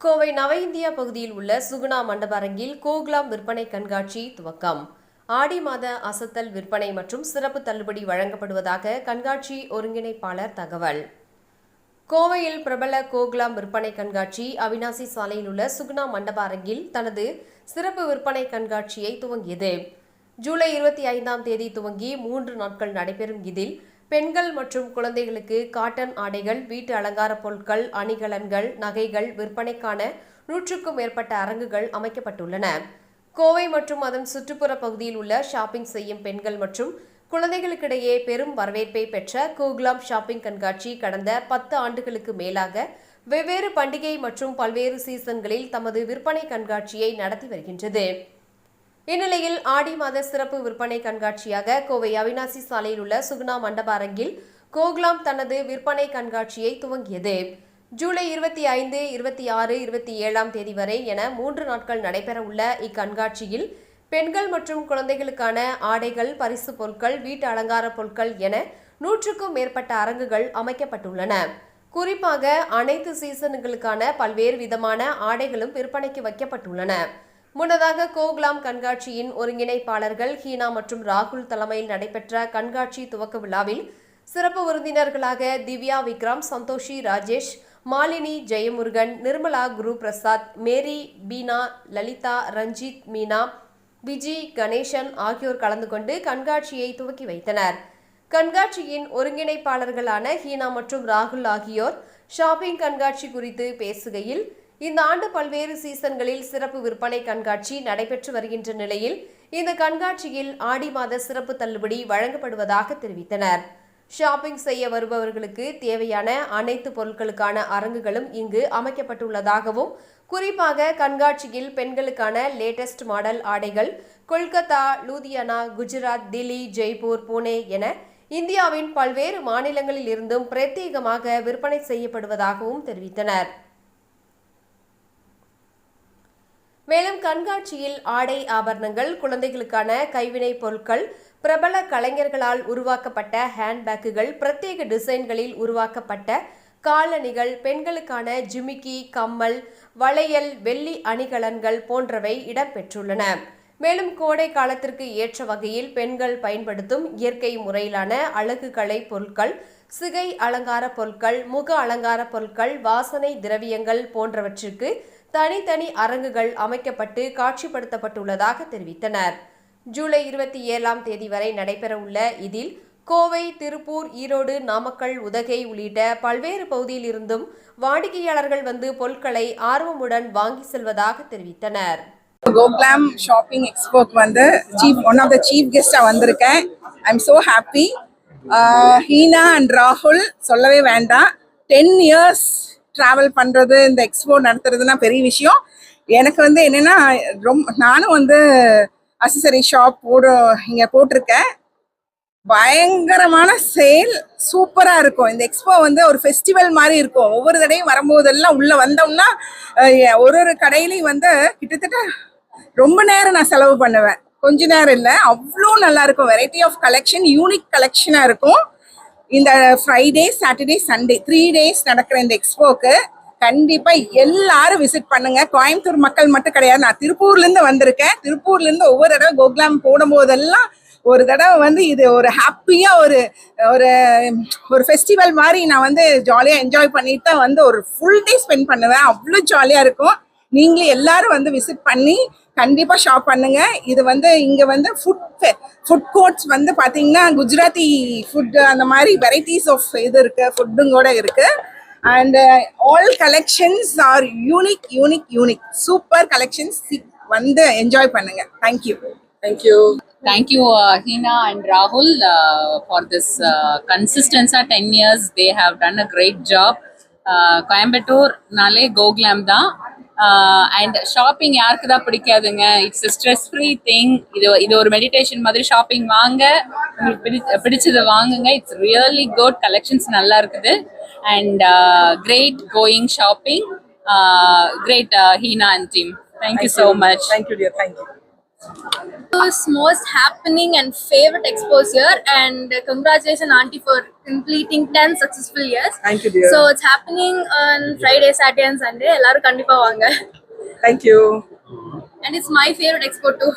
கோவை நவ இந்தியா பகுதியில் உள்ள சுகுணா மண்டப அரங்கில் கோகுலாம் விற்பனை கண்காட்சி துவக்கம். ஆடி மாத அசத்தல் விற்பனை மற்றும் சிறப்பு தள்ளுபடி வழங்கப்படுவதாக கண்காட்சி ஒருங்கிணைப்பாளர் தகவல். கோவையில் பிரபல கோகுலாம் விற்பனை கண்காட்சி அவினாசி சாலையில் உள்ள சுகுணா மண்டப அரங்கில் தனது சிறப்பு விற்பனை கண்காட்சியை துவங்கியது. ஜூலை இருபத்தி ஐந்தாம் தேதி துவங்கி மூன்று நாட்கள் நடைபெறும் இதில் பெண்கள் மற்றும் குழந்தைகளுக்கு காட்டன் ஆடைகள் வீட்டு அலங்கார பொருட்கள் அணிகலன்கள் நகைகள் விற்பனைக்கான நூற்றுக்கும் மேற்பட்ட அரங்குகள் அமைக்கப்பட்டுள்ளன. கோவை மற்றும் அதன் சுற்றுப்புற பகுதியில் உள்ள ஷாப்பிங் செய்யும் பெண்கள் மற்றும் குழந்தைகளுக்கிடையே பெரும் வரவேற்பை பெற்ற கூகுலாம் ஷாப்பிங் கண்காட்சி கடந்த பத்து ஆண்டுகளுக்கு மேலாக வெவ்வேறு பண்டிகை மற்றும் பல்வேறு சீசன்களில் தமது விற்பனை கண்காட்சியை நடத்தி வருகின்றது. இந்நிலையில் ஆடி மாத சிறப்பு விற்பனை கண்காட்சியாக கோவை அவினாசி சாலையில் உள்ள சுகுணா மண்டப அரங்கில் கோகுலாம் தனது விற்பனை கண்காட்சியை துவங்கியது. ஜூலை இருபத்தி ஐந்து இருபத்தி ஆறு இருபத்தி ஏழாம் தேதி வரை என மூன்று நாட்கள் நடைபெறவுள்ள இக்கண்காட்சியில் பெண்கள் மற்றும் குழந்தைகளுக்கான ஆடைகள் பரிசு பொருட்கள் வீட்டு அலங்கார பொருட்கள் என நூற்றுக்கும் மேற்பட்ட அரங்குகள் அமைக்கப்பட்டுள்ளன. குறிப்பாக அனைத்து சீசன்களுக்கான பல்வேறு விதமான ஆடைகளும் விற்பனைக்கு வைக்கப்பட்டுள்ளன. முன்னதாக கோகுலாம் கண்காட்சியின் ஒருங்கிணைப்பாளர்கள் ஹீனா மற்றும் ராகுல் தலைமையில் நடைபெற்ற கண்காட்சி துவக்க விழாவில் சிறப்பு விருந்தினர்களாக திவ்யா விக்ரம் சந்தோஷி ராஜேஷ் மாலினி ஜெயமுருகன் நிர்மலா குரு பிரசாத் மேரி பீனா லலிதா ரஞ்சித் மீனா விஜி கணேசன் ஆகியோர் கலந்து கொண்டு கண்காட்சியை துவக்கி வைத்தனர். கண்காட்சியின் ஒருங்கிணைப்பாளர்களான ஹீனா மற்றும் ராகுல் ஆகியோர் ஷாப்பிங் கண்காட்சி குறித்து பேசுகையில் இந்த ஆண்டு பல்வேறு சீசன்களில் சிறப்பு விற்பனை கண்காட்சி நடைபெற்று வருகின்ற நிலையில் இந்த கண்காட்சியில் ஆடி மாத சிறப்பு தள்ளுபடி வழங்கப்படுவதாக தெரிவித்தனர். ஷாப்பிங் செய்ய வருபவர்களுக்கு தேவையான அனைத்து பொருட்களுக்கான அரங்குகளும் இங்கு அமைக்கப்பட்டுள்ளதாகவும் குறிப்பாக கண்காட்சியில் பெண்களுக்கான லேட்டஸ்ட் மாடல் ஆடைகள் கொல்கத்தா லூதியானா குஜராத் தில்லி ஜெய்ப்பூர் புனே என இந்தியாவின் பல்வேறு மாநிலங்களில் இருந்தும் பிரத்யேகமாக விற்பனை செய்யப்படுவதாகவும் தெரிவித்தனர். மேலும் கண்காட்சியில் ஆடை ஆபரணங்கள் குழந்தைகளுக்கான கைவினைப் பொருட்கள் பிரபல கலைஞர்களால் உருவாக்கப்பட்ட ஹேண்ட்பேக்குகள் பிரத்யேக டிசைன்களில் உருவாக்கப்பட்ட காலணிகள் பெண்களுக்கான ஜிமிக்கி கம்மல் வளையல் வெள்ளி அணிகலன்கள் போன்றவை இடம்பெற்றுள்ளன. மேலும் கோடை காலத்திற்கு ஏற்ற வகையில் பெண்கள் பயன்படுத்தும் இயற்கை முறையிலான அழகு கலை பொருட்கள் சிகை அலங்கார பொருட்கள் முக அலங்கார பொருட்கள் வாசனை திரவியங்கள் போன்றவற்றிற்கு தனித்தனி அரங்குகள் அமைக்கப்பட்டு காட்சிப்படுத்தப்பட்டுள்ளதாக தெரிவித்தனர். ஜூலை இருபத்தி ஏழாம் தேதி வரை நடைபெறவுள்ள இதில் கோவை திருப்பூர் ஈரோடு நாமக்கல் உதகை உள்ளிட்ட பல்வேறு பகுதியில் இருந்தும் வாடிக்கையாளர்கள் வந்து பொருட்களை ஆர்வமுடன் வாங்கி செல்வதாக தெரிவித்தனர். கோகுலாம் ஷாப்பிங் எக்ஸ்போக்கு வந்து chief one of the chief கெஸ்டாக வந்திருக்கேன். I am so happy Heena and ராகுல் சொல்லவே வேண்டாம். டென் இயர்ஸ் ட்ராவல் பண்ணுறது இந்த எக்ஸ்போ நடத்துறதுனா பெரிய விஷயம். எனக்கு வந்து என்னென்னா ரொம்ப நானும் வந்து அசசரி ஷாப் போடு இங்கே போட்டிருக்கேன். பயங்கரமான சேல் சூப்பராக இருக்கும். இந்த எக்ஸ்போ வந்து ஒரு ஃபெஸ்டிவல் மாதிரி இருக்கும். ஒவ்வொரு தடையும் வரும்போதெல்லாம் உள்ளே வந்தோம்னா ஒரு ஒரு கடையிலையும் வந்து கிட்டத்தட்ட ரொம்ப நேரம் நான் செலவு பண்ணுவேன். கொஞ்ச நேரம் இல்லை. அவ்வளோ நல்லாயிருக்கும் வெரைட்டி ஆஃப் கலெக்ஷன் யூனிக் கலெக்ஷனாக இருக்கும். இந்த Friday Saturday Sunday three days நடக்கிற இந்த எக்ஸ்போக்கு கண்டிப்பா எல்லாரும் விசிட் பண்ணுங்க. கோயம்புத்தூர் மக்கள் மட்டும் கிடையாது. நான் திருப்பூர்ல இருந்து வந்திருக்கேன். திருப்பூர்ல இருந்து ஒவ்வொரு தடவை கோகுலாம் போடும் போதெல்லாம் ஒரு தடவை வந்து இது ஒரு ஹாப்பியா ஒரு ஒரு ஒரு ஃபெஸ்டிவல் மாதிரி நான் வந்து ஜாலியா என்ஜாய் பண்ணிட்டு தான் வந்து ஒரு ஃபுல் டே ஸ்பெண்ட் பண்ணுவேன். அவ்வளோ ஜாலியா இருக்கும். நீங்களும் எல்லாரும் வந்து விசிட் பண்ணி கண்டிப்பா ஷாப் பண்ணுங்க. இது வந்து இங்க வந்து ஃபுட் ஃபுட் கோர்ட்ஸ் வந்து பாத்தீங்கன்னா குஜராத்தி ஃபுட் அந்த மாதிரி வெரைட்டிஸ் ஆஃப் இது இருக்கு ஃபுட்டும் கூட இருக்கு. And all collections are unique unique unique super collections வந்து என்ஜாய் பண்ணுங்க. Thank you thank you Thank you, uh, Hina and Rahul, uh, for this uh, consistency. 10 years, they have done a great job. Uh, Coimbatore நாலே கோகுலாம் தான் and shopping யாருக்கு தான் பிடிக்காதுங்க? It's stress free thing இது இது ஒரு meditation மாதிரி shopping வாங்க. உங்களுக்கு பிடி பிடிச்சதை வாங்குங்க. இட்ஸ் ரியலி குட் கலெக்ஷன்ஸ் நல்லா இருக்குது. And great going shopping great Heena and team thank you so much thank you dear thank you was most happening and favorite expos here and congratulations auntie for completing 10 successful years Thank you, dear. so it's happening on friday saturday and sunday எல்லாரும் கண்டிப்பா வாங்க Thank you. and it's my favorite expo too